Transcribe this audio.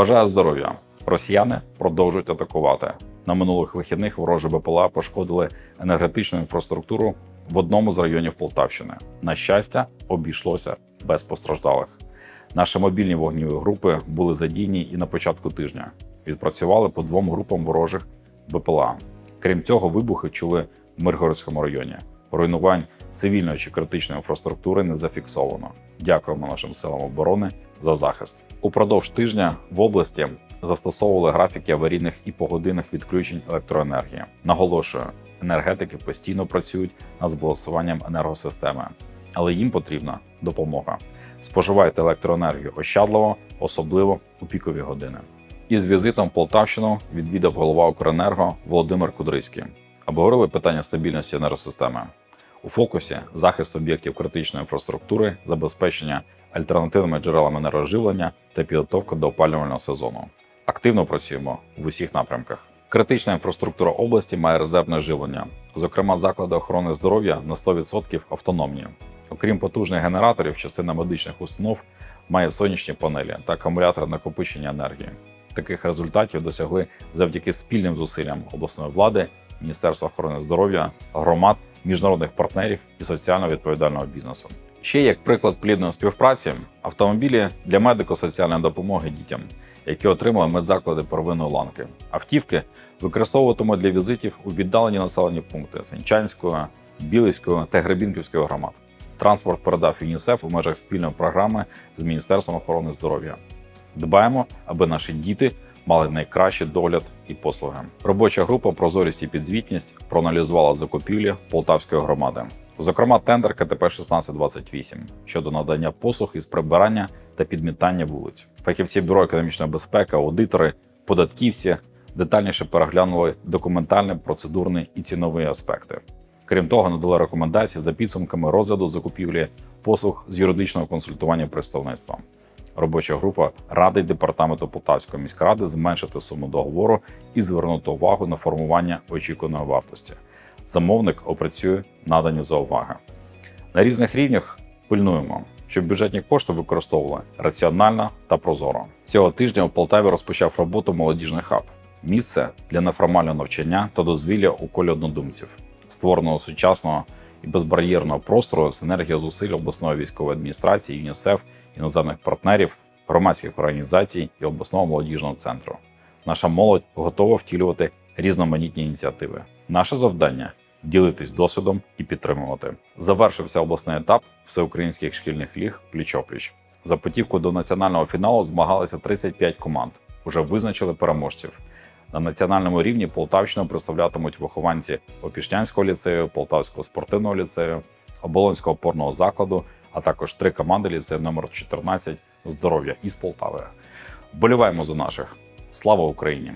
Бажаю здоров'я! Росіяни продовжують атакувати. На минулих вихідних ворожі БПЛА пошкодили енергетичну інфраструктуру в одному з районів Полтавщини. На щастя, обійшлося без постраждалих. Наші мобільні вогніві групи були задіяні і на початку тижня. Відпрацювали по двом групам ворожих БПЛА. Крім цього, вибухи чули в Миргородському районі. Руйнувань цивільної чи критичної інфраструктури не зафіксовано. Дякуємо нашим силам оборони за захист. Упродовж тижня в області застосовували графіки аварійних і погодинних відключень електроенергії. Наголошую, енергетики постійно працюють над збалансуванням енергосистеми, але їм потрібна допомога. Споживайте електроенергію ощадливо, особливо у пікові години. Із візитом в Полтавщину відвідав голова Укренерго Володимир Кудрицький. Обговорили питання стабільності енергосистеми. У фокусі захист об'єктів критичної інфраструктури, забезпечення альтернативними джерелами енергоживлення та підготовка до опалювального сезону. Активно працюємо в усіх напрямках. Критична інфраструктура області має резервне живлення, зокрема, заклади охорони здоров'я на 100% автономні. Окрім потужних генераторів, частина медичних установ має сонячні панелі та акумулятори накопичення енергії. Таких результатів досягли завдяки спільним зусиллям обласної влади, Міністерства охорони здоров'я, громад, міжнародних партнерів і соціально відповідального бізнесу. Ще як приклад плідної співпраці автомобілі для медико-соціальної допомоги дітям, які отримали медзаклади первинної ланки. Автівки використовуватимуть для візитів у віддалені населені пункти Сенчанської, Білицької та Гребінківської громад. Транспорт передав ЮНІСЕФ у межах спільної програми з Міністерством охорони здоров'я. Дбаємо, аби наші діти мали найкращий догляд і послуги. Робоча група Прозорість і підзвітність проаналізувала закупівлі Полтавської громади. Зокрема, тендер КТП 1628 щодо надання послуг із прибирання та підмітання вулиць. Фахівці бюро економічної безпеки, аудитори, податківці детальніше переглянули документальні, процедурні і цінові аспекти. Крім того, надали рекомендації за підсумками розгляду закупівлі послуг з юридичного консультування представництва. Робоча група радить департаменту Полтавської міськради зменшити суму договору і звернути увагу на формування очікуваної вартості. Замовник опрацює надані зауваги. На різних рівнях пильнуємо, щоб бюджетні кошти використовували раціонально та прозоро. Цього тижня у Полтаві розпочав роботу молодіжний хаб місце для неформального навчання та дозвілля у колі однодумців, створеного сучасного і безбар'єрного простору синергія зусиль обласної військової адміністрації, ЮНІСЕФ, іноземних партнерів, громадських організацій і обласного молодіжного центру. Наша молодь готова втілювати різноманітні ініціативи. Наше завдання ділитись досвідом і підтримувати. Завершився обласний етап всеукраїнських шкільних ліг пліч-опліч. За путівку до національного фіналу змагалися 35 команд. Уже визначили переможців. На національному рівні Полтавщину представлятимуть вихованці Опішнянського ліцею, Полтавського спортивного ліцею, Оболонського опорного закладу, а також три команди ліцею номер 14 здоров'я із Полтави. Вболіваємо за наших. Слава Україні!